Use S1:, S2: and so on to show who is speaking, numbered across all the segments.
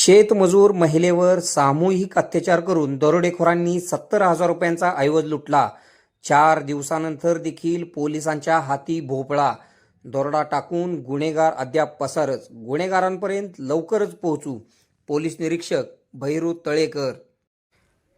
S1: शेतमजूर महिलेवर सामूहिक अत्याचार करून दरोडेखोरांनी सत्तर हजार रुपयांचा ऐवज लुटला. चार दिवसानंतर देखील पोलिसांच्या हाती भोपळा. दरोडा टाकून गुन्हेगार अद्याप पसारच. गुन्हेगारांपर्यंत लवकरच पोहोचू. पोलीस निरीक्षक भैरू तळेकर.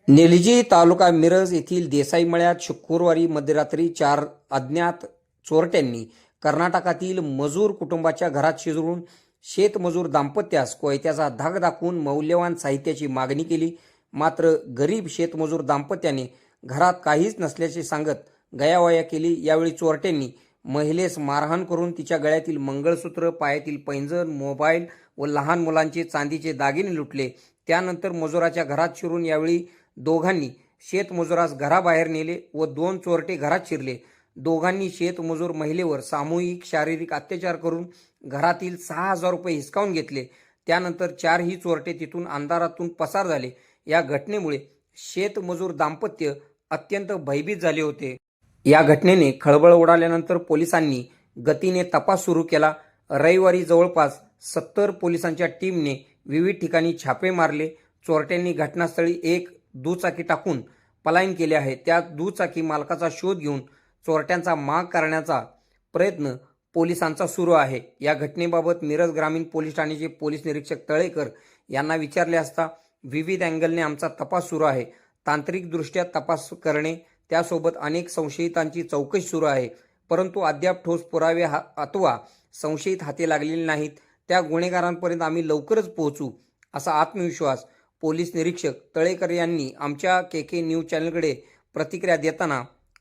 S1: निलजी तालुका मिरज येथील देसाई मळ्यात शुक्रवारी मध्यरात्री चार अज्ञात चोरट्यांनी कर्नाटकातील मजूर कुटुंबाच्या घरात शिजवून शेतमजूर दाम्पत्यास कोयत्याचा धाक दाखवून मौल्यवान साहित्याची मागणी केली. मात्र गरीब शेतमजूर दाम्पत्याने घरात काहीच नसल्याचे सांगत गयावया केली. यावेळी चोरट्यांनी महिलेस मारहाण करून तिच्या गळ्यातील मंगळसूत्र पायातील पैंजण मोबाईल व लहान मुलांचे चांदीचे दागिने लुटले. त्यानंतर मजुराच्या घरात शिरून यावेळी दोघांनी शेतमजुरास घराबाहेर नेले व दोन चोरटे घरात शिरले. दोघांनी शेतमजूर महिलेवर सामूहिक शारीरिक अत्याचार करून घरातील सहा हजार रुपये हिसकावून घेतले. त्यानंतर चारही चोरटे तिथून अंधारातून पसार झाले. या घटनेमुळे शेतमजूर दाम्पत्य अत्यंत भयभीत झाले होते. या घटनेने खळबळ उडाल्यानंतर पोलिसांनी गतीने तपास सुरू केला. रविवारी जवळपास सत्तर पोलिसांच्या टीमने विविध ठिकाणी छापे मारले. चोरट्यांनी घटनास्थळी एक दुचाकी टाकून पलायन केले आहे. त्या दुचाकी मालकाचा शोध घेऊन चोरट्यांचा माग करण्याचा प्रयत्न पोलिसांचा सुरू आहे. या घटनेबाबत मिरज ग्रामीण पोलीस ठाण्याचे पोलीस निरीक्षक तळेकर यांना विचारले असता विविध अँगलने आमचा तपास सुरू आहे. तांत्रिकदृष्ट्या तपास करणे त्यासोबत अनेक संशयितांची चौकशी सुरू आहे. परंतु अद्याप ठोस पुरावे हा अथवा संशयित हाती लागलेले नाहीत. त्या गुन्हेगारांपर्यंत आम्ही लवकरच पोहोचू असा आत्मविश्वास पोलीस निरीक्षक तळेकर यांनी आमच्या के के न्यूज चॅनलकडे प्रतिक्रिया देताना